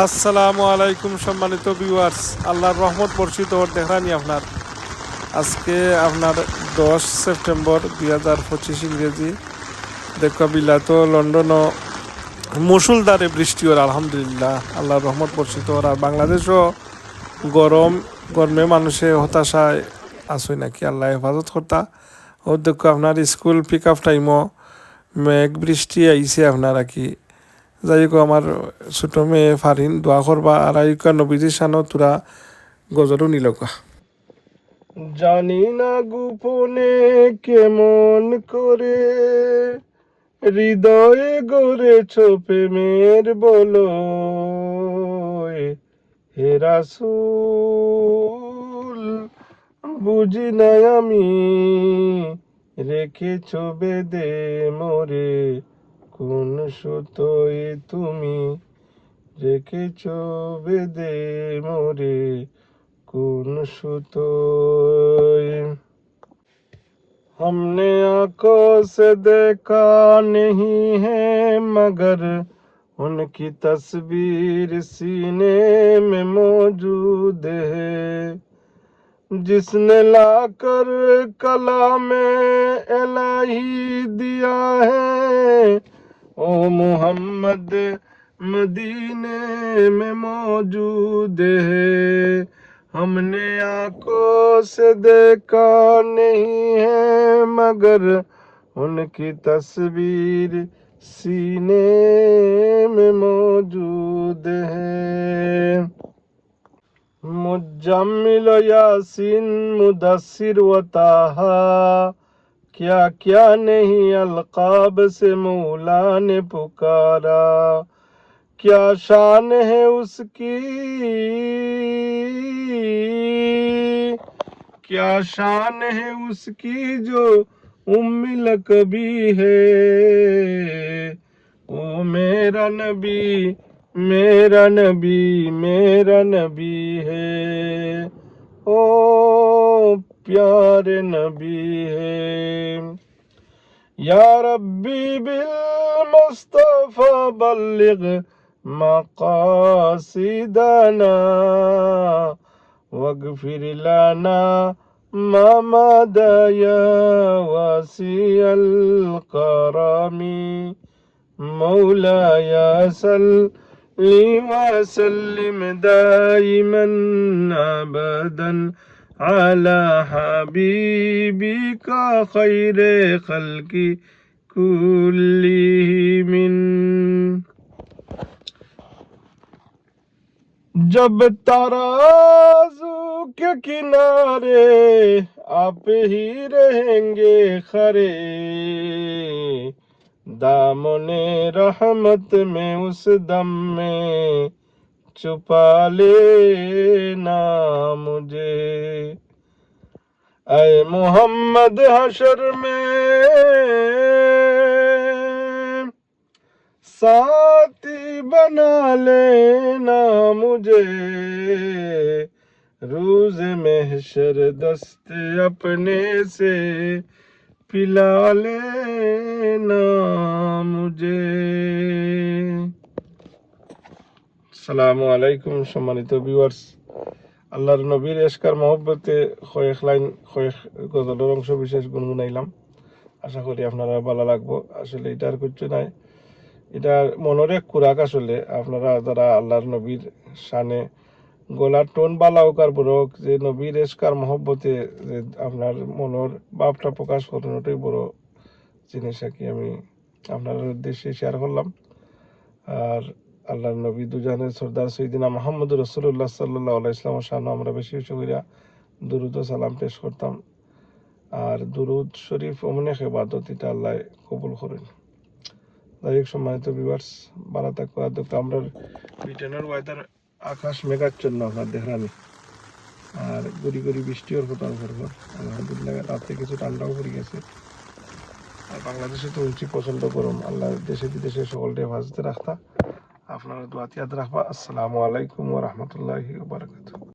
আসসালামু আলাইকুম সম্মানিত ভিউয়ার্স আল্লাহর রহমত বর্ষিত ওর দেখানি আপনার। আজকে আপনার দশ সেপ্টেম্বর দুই হাজার পঁচিশ ইংরেজি। দেখা, বিলাত লন্ডনও মুসুলদারে বৃষ্টি ওর আলহামদুলিল্লাহ। আল্লাহর রহমত বর্ষিত ওর আর বাংলাদেশও গরম, গরমে মানুষে হতাশায় আসই নাকি? আল্লাহ হেফাজত কর্তা। ও দেখো, আপনার স্কুল পিক আপ টাইমও মেঘ বৃষ্টি আপনার আর কি। যাই হোক আমার ছোট মেয়ে ফারিন, দোয়া করবা, আর আইকা নবীজি সানো তোরা গজরও নিলকা জানি না গোপনে কেমন করে, হৃদয়ে গড়েছ প্রেমের বলো হে রাসূল, বুঝি নাই আমি, রেখেছ বেদে মোরে কোন সুতোয় তুমি রেখেছ বেদে মোরে? কোন সুতোয় ہم نے آنکھوں سے دیکھا نہیں ہے مگر ان کی تصویر سینے میں موجود ہے جس نے لا کر کلا میں الہی دیا ہے او محمد مدینے میں موجود ہے۔ ہم نے آنکھوں سے دیکھا نہیں ہے، مگر ان کی تصویر سینے میں موجود ہے۔ مجمل یاسین، مدثر و تاہا کیا کیا نہیں القاب سے مولا نے پکارا؟ کیا شان ہے اس کی؟ کیا شان ہے اس کی جو ام لکبی ہے؟ وہ میرا نبی میرا نبی میرا نبی ہے۔ او प्यारे नबी है या रब्बी बिल मुस्तफा बल्लिग मकासिदना واغفر لنا ما مدى يا واسع الكرم مولاي صل وسلم دائما ابدا على حبيبك خير خلق كلهم. جب ترازو کے کنارے آپ ہی رہیں گے خرے، دامن رحمت میں اس دم میں چھپا لے۔ ऐ मोहम्मद हशर में साथी बना लेना मुझे रोज महशर दस्त अपने से पिला लेना मुझे সালামু আলাইকুম সম্মানিত ভিউয়ার্স আল্লাহর নবীর এসকার মহব্বতে কয়েক লাইন কয়েক গজলের অংশ বিশেষ গুনগুনাইলাম। আশা করি আপনারা ভালো লাগবো। আসলে এটা আর কিছু নাই। এটা মনের এক খুরাক আসলে আপনারা যারা আল্লাহর নবীর শানে গলার টোন বালা হোক আর বড় যে নবীর এসকার মহব্বতে যে আপনার মনের ভাবটা প্রকাশ করেন ওটাই বড় জিনিস আর কি আমি আপনার উদ্দেশ্যে শেয়ার করলাম। আর আল্লাহর নবী দুজানের সর্দার সৈদিনা মোহাম্মদ রসুল্লাহ সাল্লাহ ইসলামের শান আমরা বেশি বেশি করিয়া দুরুদ সালাম পেশ করতাম। আর দুরুদ শরীফ অমনে খেবাদত এটা আল্লাহ কবুল করেন। যাই হোক, সম্মানিত ভিউয়ার্স ভালো থাকব আর দেখো, আমরা ব্রিটেনের ওয়েদার আকাশ মেঘাচ্ছন্ন, আপনার দেখলামই আর গুড়ি গুড়ি বৃষ্টিও পর পর আলহামদুলিল্লাহ, রাতে কিছু ঠান্ডাও পড়ে গেছে। আর বাংলাদেশে তো উঁচি প্রচণ্ড গরম। আল্লাহ দেশে বিদেশে সকলকে হেফাজতে রাখতা। আপনারা দোয়াত ইয়াদ রাখবা আসসালামু আলাইকুম ওয়া রাহমাতুল্লাহি ওয়া বারাকাতুহু